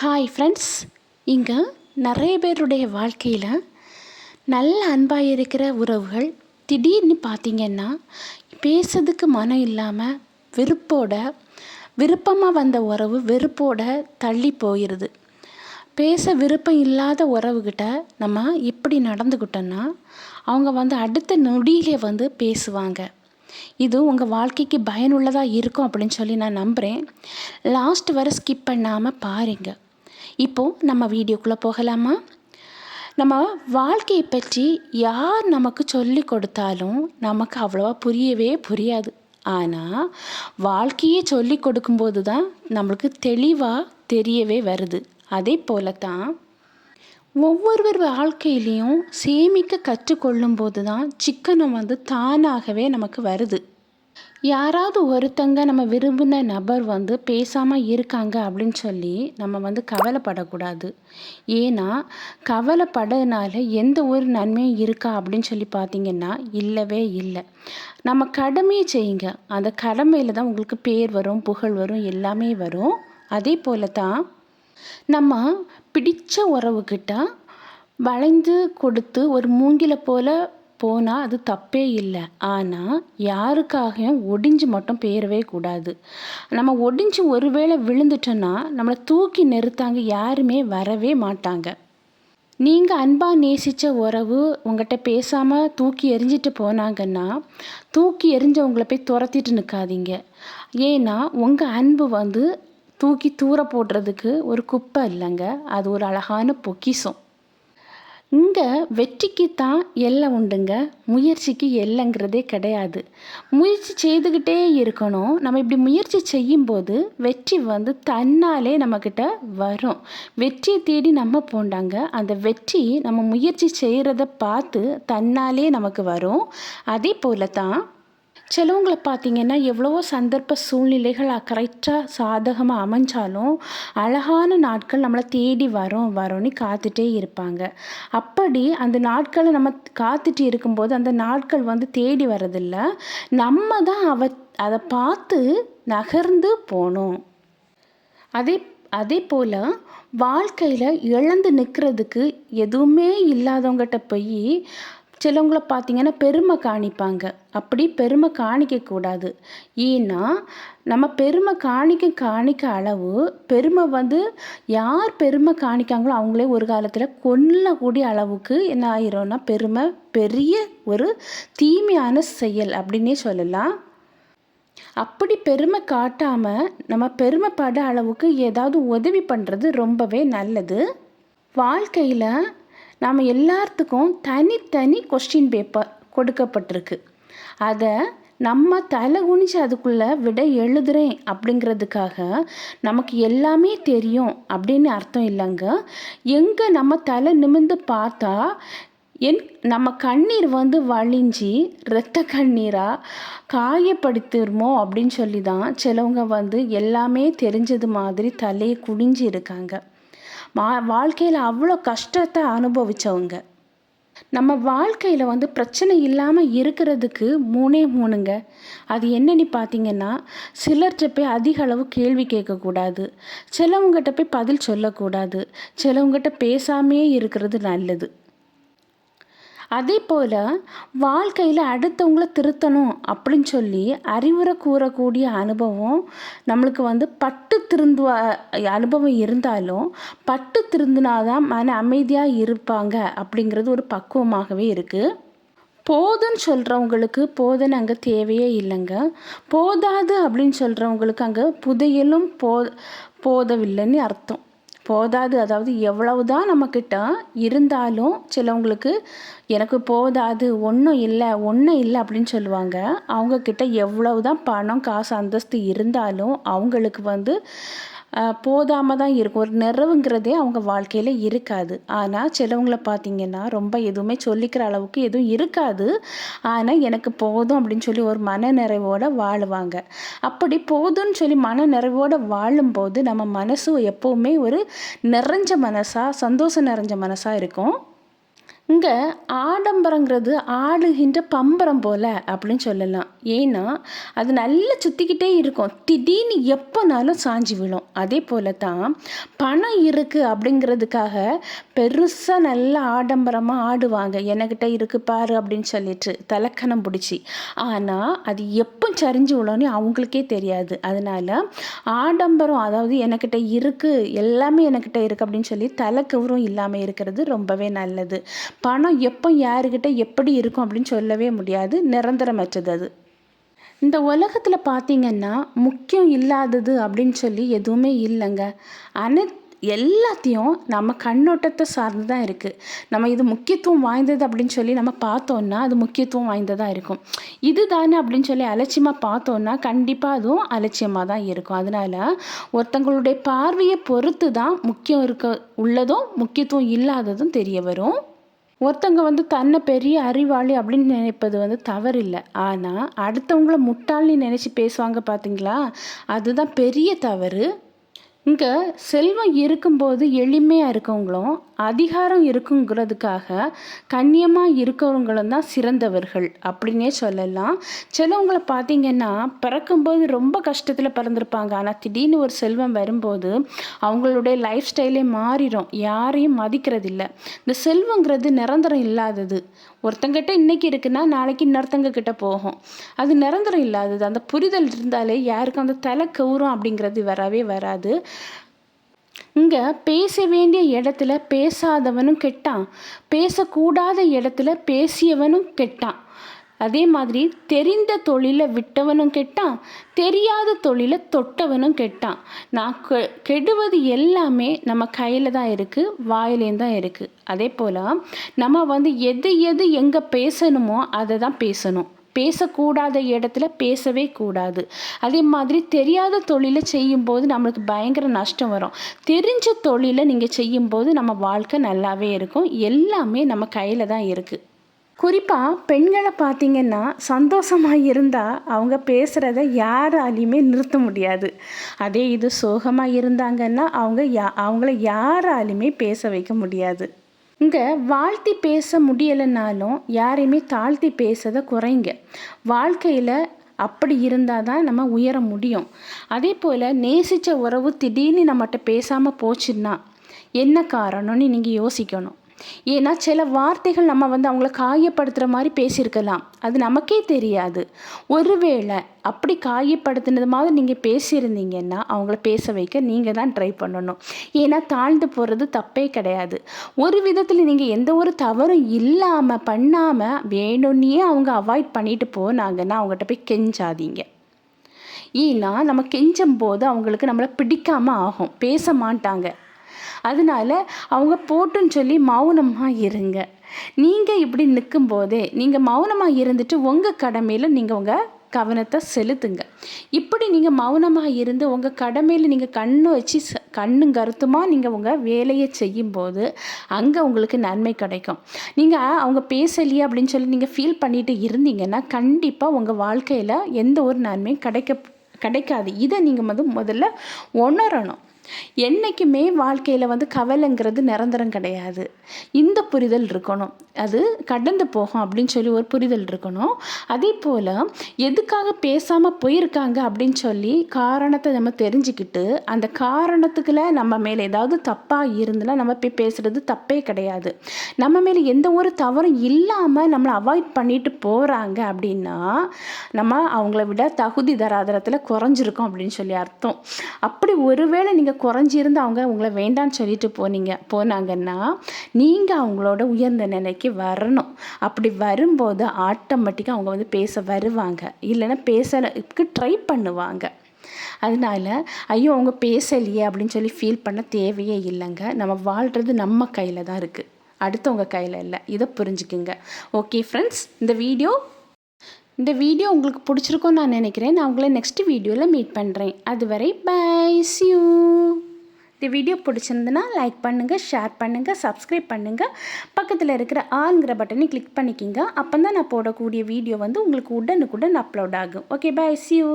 Hi friends இங்கே நிறைய பேருடைய வாழ்க்கையில் நல்ல அன்பாக இருக்கிற உறவுகள் திடீர்னு பார்த்தீங்கன்னா பேசுறதுக்கு மனம் இல்லாமல் வெறுப்போட விருப்பமாக வந்த உறவு வெறுப்போட தள்ளி போயிடுது பேச விருப்பம் இல்லாத உறவுகிட்ட நம்ம இப்படி நடந்துக்கிட்டோன்னா அவங்க வந்து அடுத்த நொடியிலே வந்து பேசுவாங்க. இது உங்கள் வாழ்க்கைக்கு பயனுள்ளதாக இருக்கும் அப்படின்னு சொல்லி நான் நம்புகிறேன் லாஸ்ட் வரை ஸ்கிப் பண்ணாமல் பாருங்கள் இப்போது நம்ம வீடியோக்குள்ளே போகலாமா? நம்ம வாழ்க்கையை பற்றி யார் நமக்கு சொல்லி கொடுத்தாலும் நமக்கு அவ்வளோவா புரியவே புரியாது. ஆனால் வாழ்க்கையே சொல்லி கொடுக்கும்போது தான் நம்மளுக்கு தெளிவாக தெரியவே வருது. அதே போல தான் ஒவ்வொருவர் வாழ்க்கையிலையும் சேமிக்க கற்றுக்கொள்ளும் போது தான் சிக்கனம் வந்து தானாகவே நமக்கு வருது. யாராவது ஒருத்தங்க நம்ம விரும்பின நபர் வந்து பேசாமல் இருக்காங்க அப்படின்னு சொல்லி நம்ம வந்து கவலைப்படக்கூடாது. ஏன்னா கவலைப்படனால எந்த ஒரு நன்மையும் இருக்கா அப்படின்னு சொல்லி பார்த்தீங்கன்னா இல்லவே இல்லை. நம்ம கடமையை செய்யுங்க. அந்த கடமையில் தான் உங்களுக்கு பேர் வரும் புகழ் வரும் எல்லாமே வரும். அதே போல தான் நம்ம பிடித்த உறவுக்கிட்ட வளைந்து கொடுத்து ஒரு மூங்கில போல் போனால் அது தப்பே இல்லை. ஆனால் யாருக்காகவும் ஒடிஞ்சு மட்டும் போயிடவே கூடாது. நம்ம ஒடிஞ்சு ஒருவேளை விழுந்துட்டோன்னா நம்மளை தூக்கி நிறுத்தாங்க யாருமே வரவே மாட்டாங்க. நீங்கள் அன்பாக நேசித்த உறவு உங்கள்கிட்ட பேசாமல் தூக்கி எறிஞ்சிட்டு போனாங்கன்னா தூக்கி எறிஞ்சவங்களை போய் துரத்திட்டு நிற்காதீங்க ஏன்னா உங்கள் அன்பு வந்து தூக்கி தூர போடுறதுக்கு ஒரு குப்பை இல்லைங்க. அது ஒரு அழகான பொக்கிஷம். இங்கே வெற்றிக்கு தான் எல்லை உண்டுங்க. முயற்சிக்கு எல்லைங்கிறதே கிடையாது. முயற்சி செய்துக்கிட்டே இருக்கணும். நம்ம இப்படி முயற்சி செய்யும்போது வெற்றி வந்து தன்னாலே நம்மக்கிட்ட வரும். வெற்றியை தேடி நம்ம போண்டாங்க. அந்த வெற்றி நம்ம முயற்சி செய்கிறத பார்த்து தன்னாலே நமக்கு வரும். அதே போல தான் சிலவங்களை பார்த்தீங்கன்னா எவ்வளவோ சந்தர்ப்ப சூழ்நிலைகள் கரெக்டாக சாதகமாக அமைஞ்சாலும் அழகான நாட்கள் நம்மளை தேடி வரும் வரோன்னு காத்துட்டே இருப்பாங்க. அப்படி அந்த நாட்களை நம்ம காத்துட்டு இருக்கும்போது அந்த நாட்கள் வந்து தேடி வரதில்ல நம்ம தான் அவ அதை பார்த்து நகர்ந்து போகணும். அதே அதே போல் வாழ்க்கையில் இழந்து நிற்கிறதுக்கு எதுவுமே இல்லாதவங்ககிட்ட போய் சிலவங்கள பார்த்தீங்கன்னா பெருமை காணிப்பாங்க. அப்படி பெருமை காணிக்கக்கூடாது. ஏன்னா நம்ம பெருமை காணிக்க காணிக்க அளவு பெருமை வந்து யார் பெருமை காணிக்காங்களோ அவங்களே ஒரு காலத்தில் கொல்லக்கூடிய அளவுக்கு என்ன ஆயிரும்னா பெருமை பெரிய ஒரு தீமையான செயல் அப்படின்னே சொல்லலாம். அப்படி பெருமை காட்டாமல் நம்ம பெருமைப்பட அளவுக்கு ஏதாவது உதவி பண்ணுறது ரொம்பவே நல்லது. வாழ்க்கையில் நாம் எல்லாத்துக்கும் தனித்தனி கொஸ்டின் பேப்பர் கொடுக்கப்பட்டிருக்கு. அதை நம்ம தலை குனிஞ்சு அதுக்குள்ளே விட எழுதுகிறேன் அப்படிங்கிறதுக்காக நமக்கு எல்லாமே தெரியும் அப்படின்னு அர்த்தம் இல்லைங்க. எங்கே நம்ம தலை நிமிந்து பார்த்தா என் நம்ம கண்ணீர் வந்து வழிஞ்சி இரத்த கண்ணீராக காயப்படுத்திடுமோ அப்படின்னு சொல்லி தான் சிலவங்க வந்து எல்லாமே தெரிஞ்சது மாதிரி தலையை குனிஞ்சு இருக்காங்க. மா வாழ்க்கையில் அவ்வளோ கஷ்டத்தை அனுபவித்தவங்க நம்ம வாழ்க்கையில் வந்து பிரச்சனை இல்லாமல் இருக்கிறதுக்கு மூணே மூணுங்க. அது என்னன்னு பார்த்தீங்கன்னா சிலர்கிட்ட போய் அதிக அளவு கேள்வி கேட்கக்கூடாது. சிலவங்ககிட்ட போய் பதில் சொல்லக்கூடாது. சிலவங்ககிட்ட பேசாமே இருக்கிறது நல்லது. அதே போல் வாழ்க்கையில் அடுத்தவங்கள திருத்தணும் அப்படின்னு சொல்லி அறிவுரை கூறக்கூடிய அனுபவம் நம்மளுக்கு வந்து பட்டு திருந்துவ அனுபவம் இருந்தாலும் பட்டு திருந்தினாதான் மன அமைதியாக இருப்பாங்க அப்படிங்கிறது ஒரு பக்குவமாகவே இருக்குது போதுன்னு சொல்கிறவங்களுக்கு போதனை அங்கே தேவையே இல்லைங்க. போதாது அப்படின்னு சொல்கிறவங்களுக்கு அங்கே புதையலும் போ போதவில்லைன்னு அர்த்தம். போதாது. அதாவது எவ்வளவு தான் நம்மக்கிட்ட இருந்தாலும் சிலவங்களுக்கு எனக்கு போதாது ஒன்றும் இல்லை ஒன்றும் இல்லை அப்படின்னு சொல்லுவாங்க. அவங்கக்கிட்ட எவ்வளவு தான் பணம் காசு அந்தஸ்து இருந்தாலும் அவங்களுக்கு வந்து போதாமல் தான் இருக்கும். ஒரு நிறைவுங்கிறதே அவங்க வாழ்க்கையில் இருக்காது. ஆனால் சிலவங்களை பார்த்திங்கன்னா ரொம்ப எதுவுமே சொல்லிக்கிற அளவுக்கு எதுவும் இருக்காது. ஆனால் எனக்கு போதும் அப்படின்னு சொல்லி ஒரு மன நிறைவோடு வாழுவாங்க. அப்படி போதும்னு சொல்லி மன நிறைவோடு வாழும்போது நம்ம மனசு எப்போவுமே ஒரு நிறைஞ்ச மனசாக சந்தோஷம் நிறைஞ்ச மனசாக இருக்கும். இங்கே ஆடம்பரங்கிறது ஆடுகின்ற பம்பரம் போல் அப்படின்னு சொல்லலாம். ஏன்னா அது நல்லா சுற்றிக்கிட்டே இருக்கும். திடீர்னு எப்போனாலும் சாஞ்சி விழும். அதே போல் தான் பணம் இருக்குது அப்படிங்கிறதுக்காக பெருசாக நல்லா ஆடம்பரமாக ஆடுவாங்க. என்கிட்ட இருக்கு பாரு அப்படின்னு சொல்லிட்டு தலக்கணம் பிடிச்சி. ஆனால் அது எப்போ சரிஞ்சு விழும்னு அவங்களுக்கே தெரியாது. அதனால் ஆடம்பரம் அதாவது எனக்கிட்ட இருக்குது எல்லாமே எனக்கிட்ட இருக்குது அப்படின்னு சொல்லி தலைக்கவரும் இல்லாமல் இருக்கிறது ரொம்பவே நல்லது. பணம் எப்போ யாருக்கிட்ட எப்படி இருக்கும் அப்படின்னு சொல்லவே முடியாது. நிரந்தரமற்றது அது. இந்த உலகத்தில் பார்த்திங்கன்னா முக்கியம் இல்லாதது அப்படின்னு சொல்லி எதுவுமே இல்லைங்க. அனைத்து எல்லாத்தையும் நம்ம கண்ணோட்டத்தை சார்ந்து தான் இருக்குது நம்ம இது முக்கியத்துவம் வாய்ந்தது அப்படின்னு சொல்லி நம்ம பார்த்தோன்னா அது முக்கியத்துவம் வாய்ந்ததாக இருக்கும். இது தானே அப்படின்னு சொல்லி அலட்சியமாக பார்த்தோன்னா கண்டிப்பாக அதுவும் அலட்சியமாக தான் இருக்கும். அதனால் ஒருத்தங்களுடைய பார்வையை பொறுத்து தான் முக்கியம் இருக்க உள்ளதும் முக்கியத்துவம் இல்லாததும் தெரிய வரும். ஒருத்தங்க வந்து தன்னை பெரிய அறிவாளி அப்படின்னு நினைப்பது வந்து தவறில்லை. ஆனால் அடுத்தவங்கள முட்டாள்னு நினச்சி பேசுவாங்க பார்த்தீங்களா அதுதான் பெரிய தவறு. இங்கே செல்வம் இருக்கும்போது எளிமையாக இருக்கவங்களும் அதிகாரம் இருக்குங்கிறதுக்காக கண்ணியமாக இருக்கிறவங்களும் தான் சிறந்தவர்கள் அப்படின்னே சொல்லலாம். சிலவங்களை பார்த்திங்கன்னா பிறக்கும்போது ரொம்ப கஷ்டத்தில் பிறந்திருப்பாங்க. ஆனால் திடீர்னு ஒரு செல்வம் வரும்போது அவங்களுடைய லைஃப் ஸ்டைலே மாறிடும். யாரையும் மதிக்கிறதில்ல. இந்த செல்வங்கிறது நிரந்தரம் இல்லாதது. ஒருத்தங்கிட்ட இன்றைக்கி இருக்குன்னா நாளைக்கு இன்னொருத்தங்க கிட்ட போகும். அது நிரந்தரம் இல்லாதது. அந்த புரிதல் இருந்தாலே யாருக்கும் அந்த தலை கௌரம் அப்படிங்கிறது வரவே வராது. இங்கே பேச வேண்டிய இடத்துல பேசாதவனும் கெட்டான். பேசக்கூடாத இடத்துல பேசியவனும் கெட்டான். அதே மாதிரி தெரிந்த தொழிலை விட்டவனும் கெட்டான். தெரியாத தொழிலை தொட்டவனும் கெட்டான். நான் கெ கெடுவது எல்லாமே நம்ம கையில் தான் இருக்குது வாயிலேயும் தான் இருக்குது அதே போல் நம்ம வந்து எது எது எங்கே பேசணுமோ அதை தான் பேசணும். பேசக்கூடாத இடத்துல பேசவே கூடாது. அதே மாதிரி தெரியாத தொழிலை செய்யும்போது நம்மளுக்கு பயங்கர நஷ்டம் வரும். தெரிஞ்ச தொழிலை நீங்கள் செய்யும்போது நம்ம வாழ்க்கை நல்லாவே இருக்கும். எல்லாமே நம்ம கையில் தான் இருக்குது குறிப்பாக பெண்களை பார்த்திங்கன்னா சந்தோஷமாக இருந்தால் அவங்க பேசுகிறத யாராலையுமே நிறுத்த முடியாது. அதே இது சோகமாக இருந்தாங்கன்னா அவங்க யா அவங்கள யாராலையுமே பேச வைக்க முடியாது. இங்கே வாழ்த்தி பேச முடியலைனாலும் யாரையுமே தாழ்த்தி பேசுறதை குறைங்க. வாழ்க்கையில் அப்படி இருந்தால் தான் நம்ம உயர முடியும். அதே போல் நேசித்த உறவு திடீர்னு நம்மகிட்ட பேசாமல் போச்சுன்னா என்ன காரணம்னு நீங்கள் யோசிக்கணும். ஏன்னா சில வார்த்தைகள் நம்ம வந்து அவங்கள காயப்படுத்துகிற மாதிரி பேசியிருக்கலாம். அது நமக்கே தெரியாது. ஒருவேளை அப்படி காயப்படுத்தினது மாதிரி நீங்கள் பேசியிருந்தீங்கன்னா அவங்கள பேச வைக்க நீங்கள் தான் ட்ரை பண்ணணும். ஏன்னா தாழ்ந்து போகிறது தப்பே கிடையாது. ஒரு விதத்தில் நீங்கள் எந்த ஒரு தவறும் இல்லாமல் பண்ணாமல் வேணும்னே அவங்க அவாய்ட் பண்ணிட்டு போனாங்கன்னா அவங்ககிட்ட போய் கெஞ்சாதீங்க. ஏன்னா நம்ம கெஞ்சும் போது அவங்களுக்கு நம்மளை பிடிக்காமல் ஆகும். பேச மாட்டாங்க. அதனால அவங்க போட்டுன்னு சொல்லி மௌனமாக இருங்க. நீங்கள் இப்படி நிற்கும் போதே நீங்கள் மௌனமாக இருந்துட்டு உங்கள் கடமையில் நீங்கள் உங்கள் கவனத்தை செலுத்துங்க. இப்படி நீங்கள் மௌனமாக இருந்து உங்கள் கடமையில் நீங்கள் கண்ணு வச்சு கண்ணு கண்ணும் கருத்துமாக நீங்கள் உங்கள் வேலையை செய்யும்போது அங்கே உங்களுக்கு நன்மை கிடைக்கும். நீங்கள் அவங்க பேசலையே அப்படின்னு சொல்லி நீங்கள் ஃபீல் பண்ணிட்டு இருந்தீங்கன்னா கண்டிப்பாக உங்கள் வாழ்க்கையில் எந்த ஒரு நன்மையும் கிடைக்க கிடைக்காது. இதை நீங்கள் வந்து முதல்ல உணரணும். என்றைக்குமே வாழ்க்கையில் வந்து கவலைங்கிறது நிரந்தரம் கிடையாது. இந்த புரிதல் இருக்கணும். அது கடந்து போகும் அப்படின்னு சொல்லி ஒரு புரிதல் இருக்கணும். அதே போல் எதுக்காக பேசாமல் போயிருக்காங்க அப்படின்னு சொல்லி காரணத்தை நம்ம தெரிஞ்சுக்கிட்டு அந்த காரணத்துக்குள்ள நம்ம மேலே ஏதாவது தப்பாக இருந்துன்னா நம்ம போய் பேசுகிறது தப்பே கிடையாது. நம்ம மேலே எந்த ஒரு தவறும் இல்லாமல் நம்மளை அவாய்ட் பண்ணிட்டு போகிறாங்க அப்படின்னா நம்ம அவங்கள விட தகுதி தராதரத்தில் குறைஞ்சிருக்கோம் அப்படின்னு சொல்லி அர்த்தம். அப்படி ஒருவேளை நீங்கள் குறைஞ்சிருந்து அவங்க உங்களை வேண்டான்னு சொல்லிட்டு போனீங்க போனாங்கன்னா நீங்கள் அவங்களோட உயர்ந்த நிலைக்கு வரணும். அப்படி வரும்போது ஆட்டோமேட்டிக்காக அவங்க வந்து பேச வருவாங்க. இல்லைன்னா பேசக்கு ட்ரை பண்ணுவாங்க. அதனால ஐயோ அவங்க பேசலையே அப்படின்னு சொல்லி ஃபீல் பண்ண தேவையே இல்லைங்க. நம்ம வாழ்கிறது நம்ம கையில் தான் இருக்குது அடுத்தவங்க கையில் இல்லை. இதை புரிஞ்சுக்குங்க. ஓகே ஃப்ரெண்ட்ஸ் இந்த வீடியோ இந்த வீடியோ உங்களுக்கு பிடிச்சிருக்கும்னு நான் நினைக்கிறேன். நான் உங்களை நெக்ஸ்ட் வீடியோவில் மீட் பண்ணுறேன் அதுவரை பை சியூ இந்த வீடியோ பிடிச்சிருந்துன்னா லைக் பண்ணுங்கள் ஷேர் பண்ணுங்கள் சப்ஸ்கிரைப் பண்ணுங்கள் பக்கத்தில் இருக்கிற ஆளுங்கிற பட்டனை கிளிக் பண்ணிக்கிங்க. அப்போ தான் நான் போடக்கூடிய வீடியோ வந்து உங்களுக்கு உடனுக்குடன் அப்லோட் ஆகும். Okay bye see you